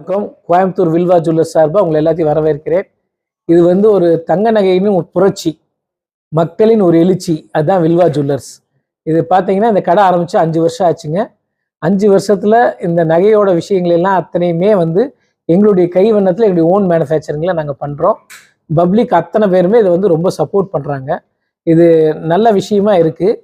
வணக்கம். கோயம்புத்தூர் வில்வா ஜுவல்லர்ஸ் சார்பாக உங்களை எல்லாத்தையும் வரவேற்கிறேன். இது வந்து ஒரு தங்க நகையின் ஒரு புரட்சி. மக்களின் ஒரு எழுச்சி. அதுதான் வில்வா ஜுவல்லர்ஸ். இது பார்த்தீங்கன்னா இந்த கடை ஆரம்பித்து அஞ்சு வருஷம் ஆச்சுங்க. அஞ்சு வருஷத்தில் இந்த நகையோட விஷயங்கள் எல்லாம் அத்தனையுமே வந்து எங்களுடைய கைவண்ணத்தில் எங்களுடைய ஓன் மேனுஃபேக்சரிங்கில் நாங்கள் பண்ணுறோம் பப்ளிக் அத்தனை பேருமே இதை வந்து ரொம்ப சப்போர்ட் பண்ணுறாங்க இது நல்ல விஷயமா இருக்குது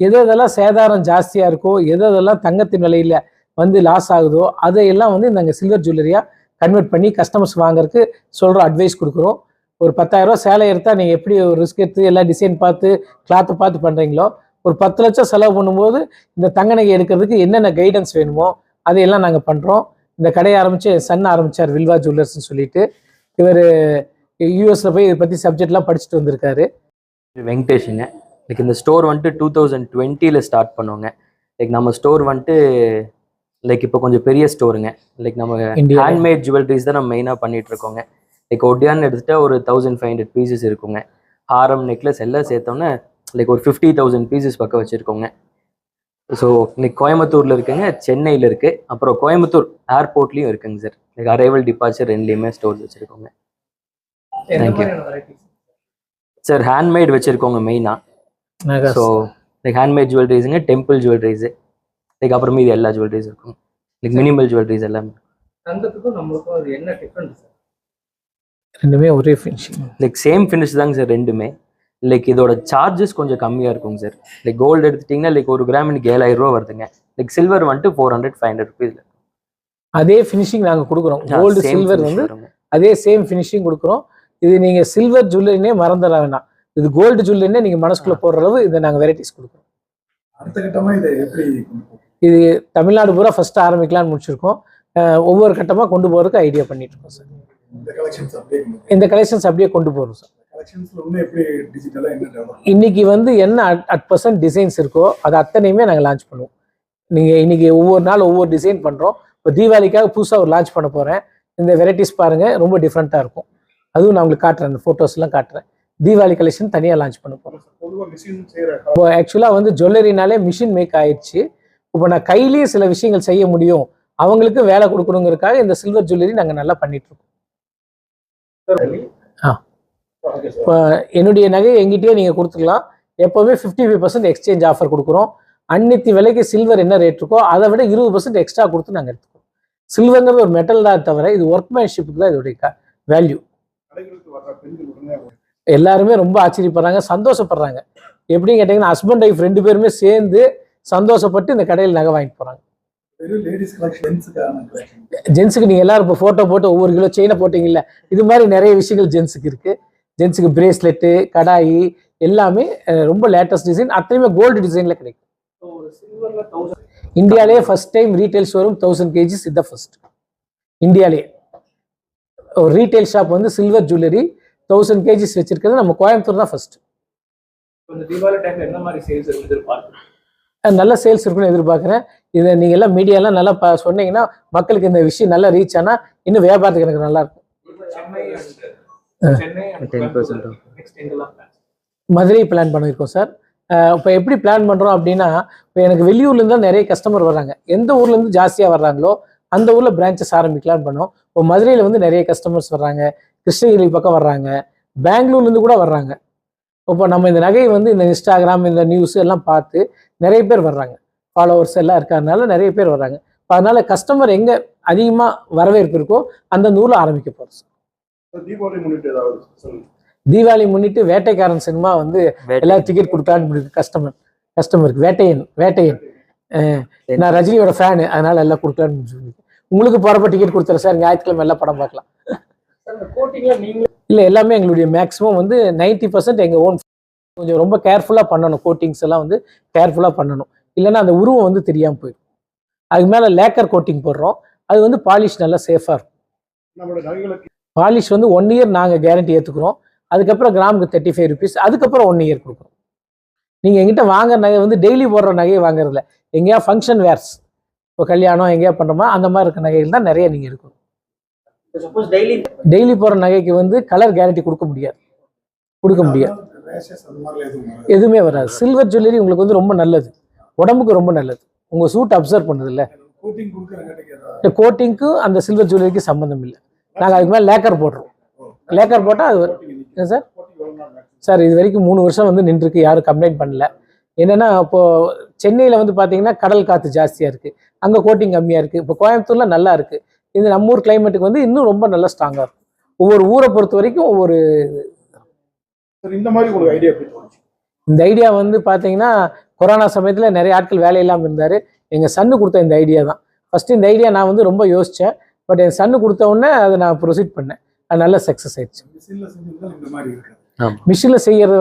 எது எதெல்லாம் சேதாரம் ஜாஸ்தியாக இருக்கோ எது எதெல்லாம் தங்கத்தின் விலையில் வந்து லாஸ் ஆகுதோ அதையெல்லாம் வந்து நாங்கள் சில்வர் ஜுவல்லரியாக கன்வெர்ட் பண்ணி கஸ்டமர்ஸ் வாங்குறதுக்கு சொல்கிற அட்வைஸ் கொடுக்குறோம். ஒரு பத்தாயிரரூவா சேலை எடுத்தால் நீங்கள் எப்படி ஒரு ரிஸ்க் எடுத்து எல்லாம் டிசைன் பார்த்து கிளாத்தை பார்த்து பண்ணுறீங்களோ ஒரு பத்து லட்சம் செலவு பண்ணும்போது இந்த தங்க நகை எடுக்கிறதுக்கு என்னென்ன கைடன்ஸ் வேணுமோ அதையெல்லாம் நாங்கள் பண்ணுறோம் இந்த கடையை ஆரம்பித்து சன் ஆரம்பித்தார் வில்வா ஜுவல்லர்ஸ்னு சொல்லிட்டு. இவர் யூஎஸில் போய் இதை பற்றி சப்ஜெக்ட்லாம் படிச்சுட்டு வந்திருக்காரு. வெங்கடேஷுங்க. லைக் இந்த ஸ்டோர் வந்துட்டு டூ தௌசண்ட் டுவெண்ட்டியில் ஸ்டார்ட் பண்ணுவோங்க லைக் நம்ம ஸ்டோர் வந்துட்டு லைக் இப்போ கொஞ்சம் பெரிய ஸ்டோருங்க லைக் நம்ம ஹேண்ட்மேட் ஜுவல்லரிஸ் தான் நம்ம மெயினாக பண்ணிட்டு இருக்கோங்க. லைக் ஒட்டியான்னு எடுத்துட்டா ஒரு தௌசண்ட் ஃபைவ் ஹண்ட்ரட் பீசஸ் இருக்குங்க. ஹாரம் நெக்லஸ் எல்லாம் சேர்த்தோன்னே லைக் ஒரு ஃபிஃப்டி தௌசண்ட் பீசஸ் பக்கம் வச்சுருக்கோங்க. ஸோ லைக் கோயம்புத்தூரில் இருக்குங்க சென்னையில் இருக்குது அப்புறம் கோயம்புத்தூர் ஏர்போர்ட்லேயும் இருக்குங்க சார் லைக் அரைவல் டிபார்ச்சர் ரெண்டுலேயுமே ஸ்டோர்ஸ் வச்சுருக்கோங்க. you. சார் ஹேண்ட்மேட் வச்சுருக்கோங்க மெயினாக ஸோ லைக் ஹேண்ட்மேட் ஜுவல்லரிஸுங்க டெம்பிள் ஜுவல்லரிஸு லைக் அப்புறம் மீதி எல்லா ஜுவல்லரிஸ் இருக்கும். லைக் மினிமல் ஜுவல்லரிஸ் எல்லாமே. தங்கத்துக்கும் நம்மளுக்கும் அது என்ன டிஃப்ரெண்ட் சார் ரெண்டுமே ஒரே ஃபினிஷிங் லைக் சேம் ஃபினிஷ் தாங்க சார் ரெண்டுமே. லைக் இதோட சார்ஜஸ் கொஞ்சம் கம்மியாக இருக்குங்க சார் லைக் கோல்டு எடுத்துட்டிங்கன்னா லைக் ஒரு கிராம் இன்னைக்கு ஏழாயிரம் ரூபா வருதுங்க. லைக் சில்வர் வந்துட்டு four hundred five hundred rupees அதே ஃபினிஷிங் நாங்கள் கொடுக்குறோம். கோல்டு சில்வர் வந்து அதே சேம் ஃபினிஷிங் கொடுக்குறோம். இது நீங்கள் சில்வர் ஜுவல்லரினே மறந்துட வேணாம். இது கோல்டு ஜுவல்லரினே நீங்கள் மனசுக்குள்ள போடுற அளவு இதை நாங்கள் வெரைட்டிஸ் கொடுக்குறோம். அடுத்த கட்டமா இதை எப்படி இது தமிழ்நாடு பூரா ஃபர்ஸ்ட் ஆரம்பிக்கலாம்னு முடிச்சிருக்கோம். ஒவ்வொரு கட்டமாக கொண்டு போகிறதுக்கு ஐடியா பண்ணிட்டு இருக்கோம் சார். இந்த கலெக்ஷன்ஸ் அப்படியே கொண்டு போகிறோம் சார். இன்னைக்கு வந்து என்ன அட் பர்சன்ட் டிசைன்ஸ் இருக்கோ அது அத்தனையுமே நாங்கள் லான்ச் பண்ணுவோம். நீங்கள் இன்னைக்கு ஒவ்வொரு நாள் ஒவ்வொரு டிசைன் பண்ணுறோம் இப்போ தீபாவளிக்காக புதுசாக ஒரு லான்ச் பண்ண போகிறேன் இந்த வெரைட்டிஸ் பாருங்கள் ரொம்ப டிஃப்ரெண்ட்டாக இருக்கும். அதுவும் நான் உங்களுக்கு காட்டுறேன் அந்த ஃபோட்டோஸ்லாம் காட்டுறேன். தீபாவளி கலெக்ஷன் தனியாக லான்ச் பண்ண போகிறோம் இப்போ ஆக்சுவலாக வந்து ஜுவல்லரினாலே மிஷின் மேக் ஆயிடுச்சு. இப்போ நான் கையிலேயே சில விஷயங்கள் செய்ய முடியும். அவங்களுக்கு வேலை கொடுக்கணுங்கிறதுக்காக இந்த சில்வர் ஜுவல்லரி நாங்கள் நல்லா பண்ணிட்டு இருக்கோம் ஆ. இப்போ என்னுடைய நகையை எங்கிட்டயே நீங்கள் கொடுத்துக்கலாம். எப்போவுமே fifty five percent exchange offer கொடுக்குறோம். அன்னித்தி விலைக்கு சில்வர் என்ன ரேட் இருக்கோ அதை விட இருபது பர்சன்ட் எக்ஸ்ட்ரா கொடுத்து நாங்கள் எடுத்துக்கோம் சில்வர்ங்கிறது ஒரு மெட்டல் தான் தவிர இது ஒர்க்மேன்ஷிப்புக்கு தான் இதோடைய வேல்யூ எல்லாருமே ரொம்ப ஆச்சரியப்படுறாங்க சந்தோஷப்படுறாங்க. எப்படின்னு கேட்டிங்கன்னா ஹஸ்பண்ட் ஒய்ஃப் ரெண்டு பேருமே சேர்ந்து சந்தோஷப்பட்டு இந்த கடையில் நகை வாங்கிட்டு போகிறாங்க ஜென்ஸுக்கு நீங்கள் எல்லாரும் இப்போ ஃபோட்டோ போட்டு ஒவ்வொரு கிலோ செயினை போட்டிங்கல்ல இது மாதிரி நிறைய விஷயங்கள் ஜென்ஸுக்கு இருக்குது ஜென்ஸுக்கு பிரேஸ்லெட்டு கடாயி எல்லாமே ரொம்ப லேட்டஸ்ட் டிசைன் அத்தனையுமே கோல்டு டிசைனில் கிடைக்கும். இந்தியாலே first time retail showroom thousand KGs இதான் ஃபர்ஸ்ட் இந்தியாலே ஒரு ரீட்டைல் ஷாப் வந்து சில்வர் ஜுவல்லரி தௌசண்ட் கேஜிஸ் வச்சிருக்கிறது நம்ம கோயம்புத்தூர் தான் ஃபர்ஸ்ட் இந்த தீபாவளி டைம்ல என்ன மாதிரி சேல்ஸ் எதிர்பார்க்குறோம் நல்ல சேல்ஸ் இருக்குன்னு எதிர்பார்க்குறேன். இதை நீங்கள் எல்லாம் மீடியாலாம் நல்லா ப சொன்னீங்கன்னா மக்களுக்கு இந்த விஷயம் நல்லா ரீச் ஆனால் இன்னும் வியாபாரத்துக்கு எனக்கு நல்லா இருக்கும்? மதுரை பிளான் பண்ணியிருக்கோம் சார். இப்போ எப்படி பிளான் பண்ணுறோம் அப்படின்னா இப்போ எனக்கு வெளியூர்லேருந்து தான் நிறைய கஸ்டமர் வர்றாங்க. எந்த ஊர்லேருந்து ஜாஸ்தியாக வர்றாங்களோ அந்த ஊரில் பிரான்ச்சஸ் ஆரம்பிக்கலாம்னு பண்ணோம். இப்போ மதுரையில் வந்து நிறைய கஸ்டமர்ஸ் வர்றாங்க. கிருஷ்ணகிரி பக்கம் வர்றாங்க. பெங்களூர்லேருந்து கூட வர்றாங்க. இப்போ நம்ம இந்த நகையை வந்து இந்த இன்ஸ்டாகிராம் இந்த நியூஸ் எல்லாம் பார்த்து நிறைய பேர் வர்றாங்க. ஃபாலோவர்ஸ் எல்லாம் இருக்கிறதுனால நிறைய பேர் வர்றாங்க. இப்போ அதனால கஸ்டமர் எங்கே அதிகமாக வரவேற்பு இருக்கோ அந்த நூலில் ஆரம்பிக்க போகிறோம் சார். தீபாவளி முன்னிட்டு தீபாவளி முன்னிட்டு வேட்டைக்காரன் சினிமா வந்து எல்லாரும் டிக்கெட் கொடுத்தான்னு கஸ்டமர் கஸ்டமருக்கு வேட்டையன் வேட்டையன். நான் ரஜினியோட ஃபேனு அதனால எல்லாம் கொடுக்கலான்னு சொல்லி உங்களுக்கு போறப்ப டிக்கெட் கொடுத்துறேன் சார். ஞாயிற்றுக்கிழமை எல்லாம் படம் பார்க்கலாம். இல்லை எல்லாமே எங்களுடைய மேக்ஸிமம் வந்து நைன்டி பர்சன்ட் எங்கள் ஓன் கொஞ்சம் ரொம்ப கேர்ஃபுல்லாக பண்ணணும். கோட்டிங்ஸ் எல்லாம் வந்து கேர்ஃபுல்லாக பண்ணணும். இல்லைன்னா அந்த உருவம் வந்து தெரியாமல் போயிடும். அதுக்கு மேலே லேக்கர் கோட்டிங் போடுறோம். அது வந்து பாலிஷ் நல்லா சேஃபாக இருக்கும். பாலிஷ் வந்து ஒன் இயர் நாங்கள் கேரண்டி ஏற்றுக்குறோம் அதுக்கப்புறம் கிராமுக்கு தேர்ட்டி ஃபைவ் ருபீஸ் அதுக்கப்புறம் ஒன் இயர் கொடுக்குறோம். நீங்கள் எங்கிட்ட வாங்குற நகை வந்து டெய்லி போடுற நகையை வாங்குறதில்ல. எங்கேயா ஃபங்க்ஷன் வேர்ஸ் இப்போ கல்யாணம் எங்கேயா பண்ணுறோமா அந்த மாதிரி இருக்க நகைகள் தான் நிறைய நீங்கள் இருக்கணும் டெய்லி டெய்லி போகிற நகைக்கு வந்து கலர் கேரண்டி கொடுக்க முடியாது. கொடுக்க முடியாது. எதுவும் வராது. சில்வர் ஜுவல்லரி உங்களுக்கு வந்து ரொம்ப நல்லது. உடம்புக்கு ரொம்ப நல்லது. உங்கள் சூட் அப்சர்வ் பண்ணுதில்ல. இந்த கோட்டிங்க்கும் அந்த சில்வர் ஜுவல்லரிக்கு சம்மந்தம் இல்லை. நாங்கள் அதுக்கு மேலே லேக்கர் போடுறோம். லேக்கர் போட்டால் அது சார்? சார் இது வரைக்கும் மூணு வருஷம் வந்து நின்றுருக்கு. யாரும் கம்ப்ளைண்ட் பண்ணல. என்னன்னா இப்போ சென்னையில் வந்து பார்த்தீங்கன்னா கடல் காற்று ஜாஸ்தியாக இருக்குது அங்கே கோட்டிங் கம்மியாக இருக்குது இப்போ கோயம்புத்தூர்ல நல்லா இருக்குது இது நம்ம ஊர் கிளைமேட்டுக்கு வந்து இன்னும் ரொம்ப நல்லா ஸ்ட்ராங்காக இருக்கும். ஒவ்வொரு ஊரை பொறுத்த வரைக்கும் ஒவ்வொரு சரி இந்த மாதிரி உங்களுக்கு ஐடியா இந்த ஐடியா வந்து பார்த்தீங்கன்னா கொரோனா சமயத்தில் நிறைய ஆட்கள் வேலை இல்லாமல் இருந்தார். எங்கள் சன்னு கொடுத்த இந்த ஐடியா தான். ஃபஸ்ட்டு இந்த ஐடியா நான் வந்து ரொம்ப யோசித்தேன் பட் என் சன்னு கொடுத்த உடனே அதை நான் ப்ரொசீட் பண்ணேன். அது நல்ல சக்ஸஸ் ஆயிடுச்சு. மிஷினில் செஞ்சிருந்தால் இந்த மாதிரி இருக்காது. மிஷினில் செய்யறது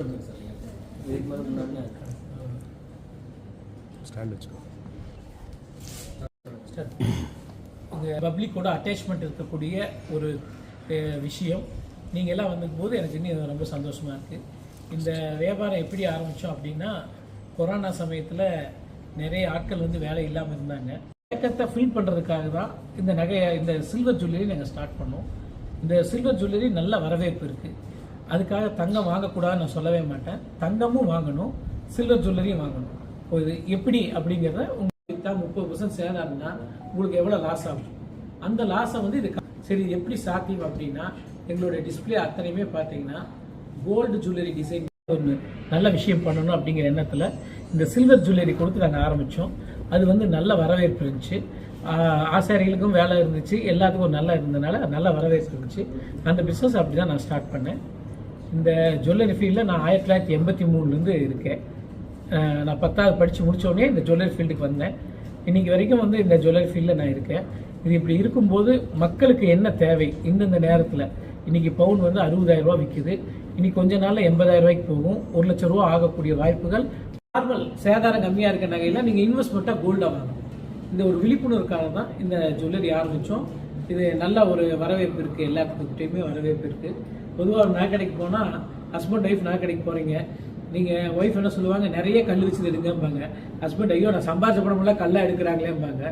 நகை வந்து ஹண்ட்ரட் பர்சன்ட் இருக்காது சான்ஸ் இருக்கு இந்த பப்ளிக்கோட அட்டாச்மெண்ட் இருக்கக்கூடிய ஒரு விஷயம். நீங்கள் எல்லாம் வந்தபோது எனக்கு இன்னும் ரொம்ப சந்தோஷமாக இருக்குது இந்த வியாபாரம் எப்படி ஆரம்பித்தோம் அப்படின்னா கொரோனா சமயத்தில் நிறைய ஆட்கள் வந்து வேலை இல்லாமல் இருந்தாங்க. ஏக்கத்தை ஃபில் பண்ணுறதுக்காக தான் இந்த நகையை இந்த சில்வர் ஜுவல்லரி நாங்கள் ஸ்டார்ட் பண்ணோம். இந்த சில்வர் ஜுவல்லரி நல்ல வரவேற்பு இருக்குது அதுக்காக தங்கம் வாங்கக்கூடாதுன்னு நான் சொல்லவே மாட்டேன். தங்கமும் வாங்கணும் சில்வர் ஜுவல்லரியும் வாங்கணும். இப்போ இது எப்படி அப்படிங்கிறத உங்களுக்கு தான் முப்பது பர்சன்ட் சேதாருன்னா உங்களுக்கு எவ்வளோ லாஸ் ஆகும்? அந்த லாஸை வந்து இது சரி இது எப்படி சாத்தியம் அப்படின்னா எங்களுடைய டிஸ்ப்ளே அத்தனையுமே பார்த்தீங்கன்னா கோல்டு ஜுவல்லரி டிசைன் ஒன்று நல்ல விஷயம் பண்ணணும் அப்படிங்கிற எண்ணத்தில் இந்த சில்வர் ஜுவல்லரி கொடுத்து நாங்கள் ஆரம்பித்தோம் அது வந்து நல்ல வரவேற்பு இருந்துச்சு. ஆசாரிகளுக்கும் வேலை இருந்துச்சு. எல்லாத்துக்கும் நல்லா இருந்ததுனால நல்ல வரவேற்பு இருந்துச்சு. அந்த பிஸ்னஸ் அப்படி தான் நான் ஸ்டார்ட் பண்ணேன். இந்த ஜுவல்லரி ஃபீல்டில் நான் ஆயிரத்தி தொள்ளாயிரத்தி எண்பத்தி மூணுலேருந்து இருக்கேன். நான் பத்தாவது படித்து முடித்தோடனே இந்த ஜுவல்லரி ஃபீல்டுக்கு வந்தேன். இன்றைக்கி வரைக்கும் வந்து இந்த ஜுவல்லரி ஃபீல்டில் நான் இருக்கேன். இது இப்படி இருக்கும்போது மக்களுக்கு என்ன தேவை இந்தந்த நேரத்தில்? இன்றைக்கி பவுன் வந்து அறுபதாயிரம் ரூபா விற்கிது இன்னைக்கு கொஞ்ச நாளில் எண்பதாயிரம் ரூபாய்க்கு போகும். ஒரு லட்சம் ரூபா ஆகக்கூடிய வாய்ப்புகள் நார்மல் சேதாரம் கம்மியாக இருக்க நகையில் நீங்கள் இன்வெஸ்ட்மெண்ட்டாக கோல்டாக வாங்கணும். இந்த ஒரு விழிப்புணர்வுக்காக தான் இந்த ஜுவல்லரி ஆரம்பித்தோம் இது நல்ல ஒரு வரவேற்பு இருக்குது எல்லாத்துக்கிட்டையுமே வரவேற்பு இருக்குது பொதுவாக ஒரு கடைக்கு போனால் ஹஸ்பண்ட் ஒய்ஃப் நகைக்கடைக்கு போகிறீங்க நீங்கள் ஒய்ஃப் என்ன சொல்லுவாங்க? நிறைய கல் வச்சு எடுங்கம்பாங்க. ஹஸ்பண்ட் ஐயோ நான் சம்பாதிச்ச படமெல்லாம் கல்லாக எடுக்கிறாங்களேம்பாங்க.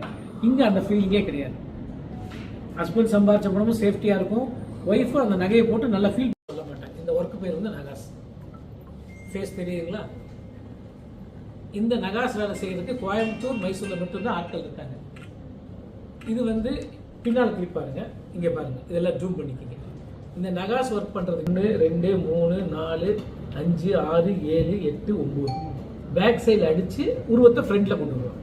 இங்கே அந்த ஃபீலிங்கே கிடையாது. ஹஸ்பண்ட் சம்பாரிச்ச படமும் சேஃப்டியாக இருக்கும். ஒய்ஃபும் அந்த நகையை போட்டு நல்லா ஃபீல் சொல்ல மாட்டேன். இந்த ஒர்க் பேர் வந்து நகாஸ். ஃபேஸ் தெரியுங்களா இந்த நகாஸ் வேலை செய்யறதுக்கு கோயம்புத்தூர் மைசூரில் மட்டும்தான் ஆட்கள் இருக்காங்க. இது வந்து பின்னால் திருப்பி பாருங்க. இங்கே பாருங்க. இதெல்லாம் ஜூம் பண்ணிக்கங்க. இந்த நகாஸ் ஒர்க் பண்ணுறது ஒன்று ரெண்டு மூணு நாலு அஞ்சு ஆறு ஏழு எட்டு ஒம்பது. பேக் சைடில் அடித்து உருவத்தை ஃப்ரண்ட்டில் கொண்டு வருவாங்க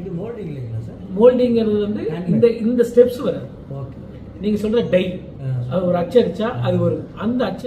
இது மோல்டிங் இல்லைங்களா சார் மோல்டிங்கிறது வந்து இந்த இந்த ஸ்டெப்ஸ் வராது. ஓகே நீங்க சொல்ற டை அது ஒரு அச்சு அடிச்சா அது வரும் அந்த அச்சு